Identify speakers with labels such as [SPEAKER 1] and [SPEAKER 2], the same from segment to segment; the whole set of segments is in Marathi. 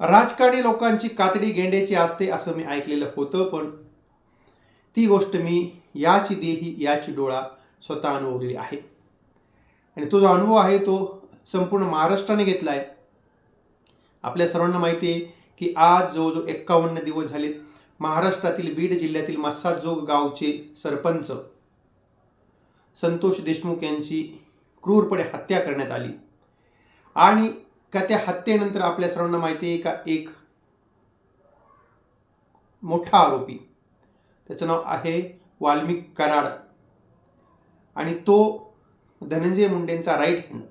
[SPEAKER 1] राजकारणी लोकांची कातडी गेंड्याची असते असं मी ऐकलेलं होतं पण ती गोष्ट मी याची देही याची डोळा स्वतः अनुभवलेली आहे. आणि तो जो अनुभव आहे तो संपूर्ण महाराष्ट्राने घेतला आहे आपल्या सर्वांना माहिती आहे की आज जो एक्कावन्न दिवस झालेत. महाराष्ट्रातील बीड जिल्ह्यातील मस्साजोग गावचे सरपंच संतोष देशमुख यांची क्रूरपणे हत्या करण्यात आली. आणि का त्या हत्येनंतर आपल्या सर्वांना माहिती आहे का एक मोठा आरोपी? त्याचं नाव आहे वाल्मिक कराड. आणि तो धनंजय मुंडेंचा राईट हँड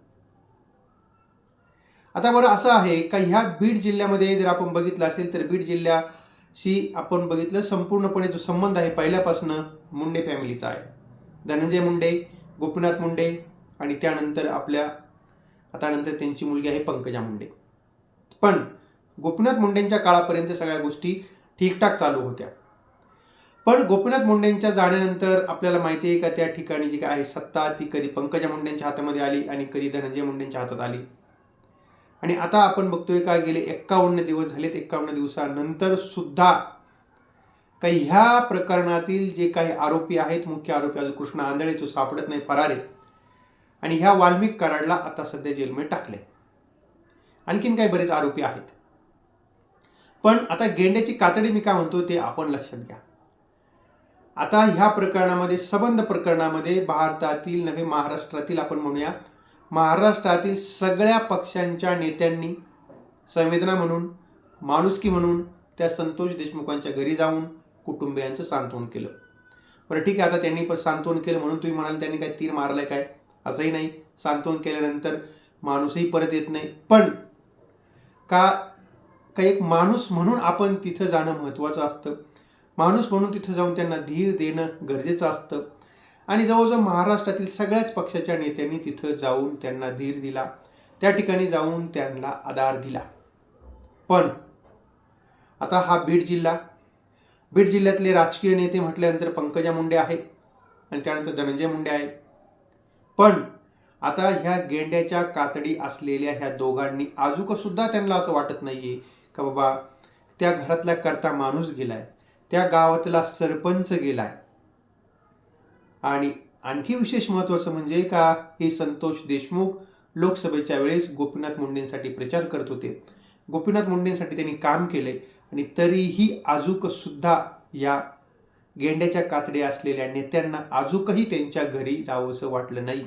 [SPEAKER 1] आता बरं असं आहे का ह्या बीड जिल्ह्यामध्ये जर आपण बघितलं असेल तर बीड जिल्ह्याशी आपण बघितलं संपूर्णपणे जो संबंध आहे पहिल्यापासून मुंडे फॅमिलीचा आहे. धनंजय मुंडे गोपीनाथ मुंडे आणि त्यानंतर आपल्या आता नंतर त्यांची मुलगी आहे पंकजा मुंडे. पण गोपीनाथ मुंडेंच्या काळापर्यंत सगळ्या गोष्टी ठीकठाक चालू होत्या. पण गोपीनाथ मुंडेंच्या जाण्यानंतर आपल्याला माहिती आहे का त्या ठिकाणी जी काय आहे सत्ता ती कधी पंकजा मुंडेंच्या हातामध्ये आली आणि कधी धनंजय मुंडेंच्या हातात आली. आणि आता आपण बघतोय का गेले एक्कावन्न दिवस झालेत एक्कावन्न दिवसानंतर सुद्धा काही ह्या प्रकरणातील जे काही आरोपी आहेत मुख्य आरोपी अजून कृष्ण आंधळे तो सापडत नाही फरार आहे. आणि ह्या वाल्मिक कराडला आता सध्या जेलमध्ये टाकले आणखीन काही बरेच आरोपी आहेत. पण आता गेंड्याची कातडी मी काय म्हणतो ते आपण लक्षात घ्या. आता ह्या प्रकरणामध्ये सबंध प्रकरणामध्ये भारतातील नव्हे महाराष्ट्रातील आपण म्हणूया महाराष्ट्रातील सगळ्या पक्षांच्या नेत्यांनी संवेदना म्हणून माणुसकी म्हणून त्या संतोष देशमुखांच्या घरी जाऊन कुटुंबियांचं सांत्वन केलं. बरं ठीक आहे आता त्यांनी पण सांत्वन केलं म्हणून तुम्ही म्हणाल त्यांनी काय तीर मारलं काय? असंही नाही. सांत्वन केल्यानंतर माणूसही परत येत नाही. पण का का एक माणूस म्हणून आपण तिथं जाणं महत्त्वाचं असतं. माणूस म्हणून तिथं जाऊन त्यांना धीर देणं गरजेचं असतं. आणि जवळजवळ महाराष्ट्रातील सगळ्याच पक्षाच्या नेत्यांनी तिथं जाऊन त्यांना धीर दिला. त्या ठिकाणी जाऊन त्यांना आधार दिला. पण आता हा बीड जिल्हा बीड जिल्ह्यातले राजकीय नेते म्हटल्यानंतर पंकजा मुंडे आहे आणि त्यानंतर धनंजय मुंडे आहे पण आता ह्या गेंड्याच्या कातडी असलेल्या ह्या दोघांनी आजूकसुद्धा त्यांना असं वाटत नाहीये का बाबा त्या घरातला करता माणूस गेलाय त्या गावातला सरपंच गेलाय. आणि आणखी विशेष महत्त्वाचं म्हणजे का हे संतोष देशमुख लोकसभेच्या वेळेस गोपीनाथ मुंडेंसाठी प्रचार करत होते. गोपीनाथ मुंडेंसाठी त्यांनी काम केले आणि तरीही आजूकसुद्धा या गेंड्याच्या कातडी असलेल्या नेत्यांना अजूकही त्यांच्या घरी जावंसं वाटलं नाही.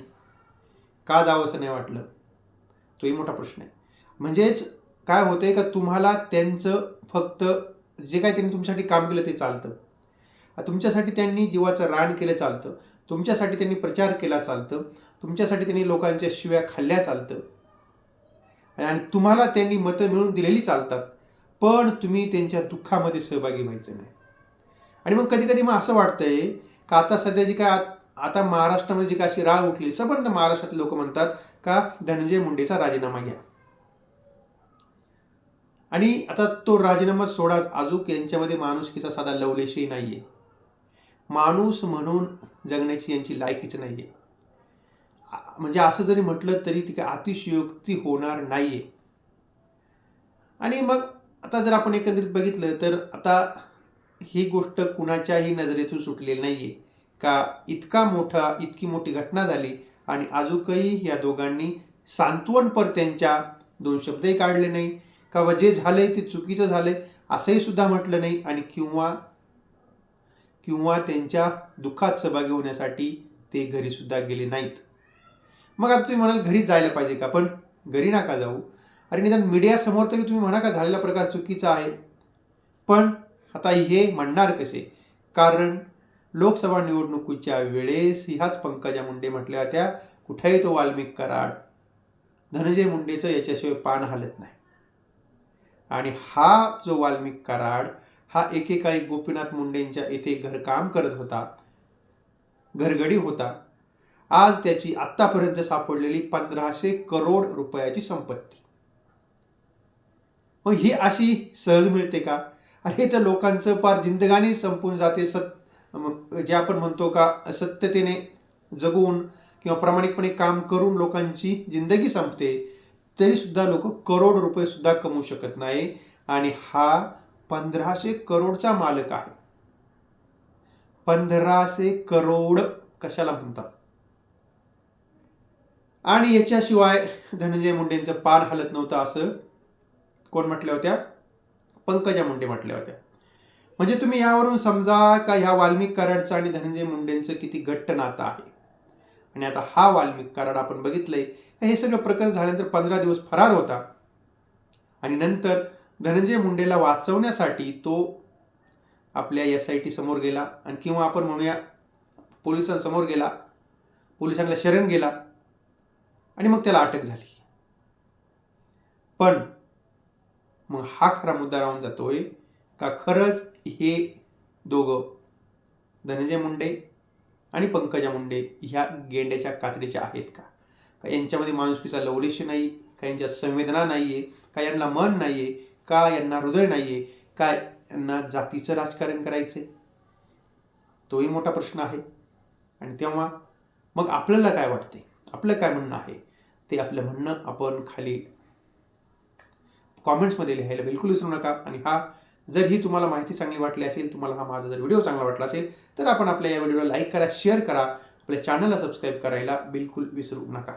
[SPEAKER 1] का जावंसं नाही वाटलं? तोही मोठा प्रश्न आहे. म्हणजेच काय होतंय का तुम्हाला त्यांचं फक्त जे काय त्यांनी तुमच्यासाठी काम केलं ते चालतं. तुमच्यासाठी त्यांनी जीवाचं रान केलं चालतं. तुमच्यासाठी त्यांनी प्रचार केला चालतं. तुमच्यासाठी त्यांनी लोकांच्या शिव्या खाल्ल्या चालतं. आणि तुम्हाला त्यांनी मतं मिळून दिलेली चालतात. पण तुम्ही त्यांच्या दुःखामध्ये सहभागी व्हायचं नाही. आणि मग कधी कधी मग असं वाटतंय का आता सध्या जी काय आता महाराष्ट्रामध्ये जी काय अशी राळ उठली सबंध महाराष्ट्रातील लोक म्हणतात का धनंजय मुंडेचा राजीनामा घ्या. आणि आता तो राजीनामा सोडा अजूक यांच्यामध्ये माणुसकीचा साधा लवलेशही नाहीये. माणूस म्हणून जगण्याची यांची लायकीच नाहीये. म्हणजे असं जरी म्हटलं तरी ती काय अतिशयोक्ती होणार नाहीये. आणि मग आता जर आपण एकंदरीत बघितलं तर आता ही गोष्ट कुणाच्याही नजरेतून सुटलेली नाहीये. का इतका मोठा इतकी मोठी घटना झाली आणि अजूनही या दोघांनी सांत्वनपर त्यांच्या दोन शब्दही काढले नाही. का बा जे झालंय ते चुकीचं झालंय असंही सुद्धा म्हटलं नाही आणि किंवा किंवा त्यांच्या दुःखात सहभागी होण्यासाठी ते घरी सुद्धा गेले नाहीत. मग आता तुम्ही म्हणाल घरी जायला पाहिजे का? पण घरी नका जाऊ. अरे निदान मीडियासमोर तरी तुम्ही म्हणा का झालेला प्रकार चुकीचा आहे? पण आता हे म्हणणार कसे? कारण लोकसभा निवडणुकीच्या वेळेस ह्याच पंकजा मुंडे म्हटल्या होत्या कुठेही तो वाल्मिक कराड. धनंजय मुंडेचं याच्याशिवाय पान हालत नाही. आणि हा जो वाल्मिक कराड हा एकेकाळी गोपीनाथ मुंडेंच्या इथे घरकाम करत होता घरगडी होता आज त्याची आतापर्यंत सापडलेली पंधराशे करोड रुपयाची संपत्ती. मग ही अशी सहज मिळते का? अरे तर लोकांचं पार जिंदगाने संपून जाते सत जे आपण म्हणतो का सत्यतेने जगून किंवा प्रामाणिकपणे काम करून लोकांची जिंदगी संपते तरीसुद्धा लोक करोड रुपयेसुद्धा कमवू शकत नाही. आणि हा पंधराशे करोडचा मालक आहे. पंधराशे करोड कशाला म्हणतात? आणि याच्याशिवाय धनंजय मुंडेंचं पान हलत नव्हतं असं कोण म्हटल्या होत्या? पंकजा मुंडे म्हटल्या होत्या. म्हणजे तुम्ही यावरून समजा का ह्या वाल्मिक कराडचं आणि धनंजय मुंडेंचं किती घट्ट नातं आहे? आणि आता हा वाल्मिक कराड आपण बघितलंय का हे सगळं प्रकरण झाल्यानंतर पंधरा दिवस फरार होता. आणि नंतर धनंजय मुंडेला वाचवण्यासाठी तो आपल्या एस आय टी समोर गेला आणि किंवा आपण म्हणूया पोलिसांसमोर गेला पोलिसांना शरण गेला आणि मग त्याला अटक झाली. पण मग हा खरा मुद्दा राहून जातोय का खरंच हे दोघं धनंजय मुंडे आणि पंकजा मुंडे ह्या गेंड्याच्या कातडीच्या आहेत का? का यांच्यामध्ये माणुसकीचा लवलेश नाही का यांच्यात संवेदना नाही आहे का यांना मन नाही आहे का यांना हृदय नाही आहे का यांना जातीचं राजकारण करायचं तोही मोठा प्रश्न आहे. आणि तेव्हा मग आपल्याला काय वाटते आपलं काय म्हणणं आहे? ते आपलं म्हणणं आपण खाली कॉमेंट्समध्ये लिहायला बिलकुल विसरू नका. आणि हा जर ही तुम्हाला माहिती चांगली वाटली असेल तुम्हाला हा माझा जर व्हिडिओ चांगला वाटला असेल तर आपण आपल्या या व्हिडिओला लाईक करा शेअर करा. आपल्या चॅनलला सबस्क्राईब करायला बिलकुल विसरू नका.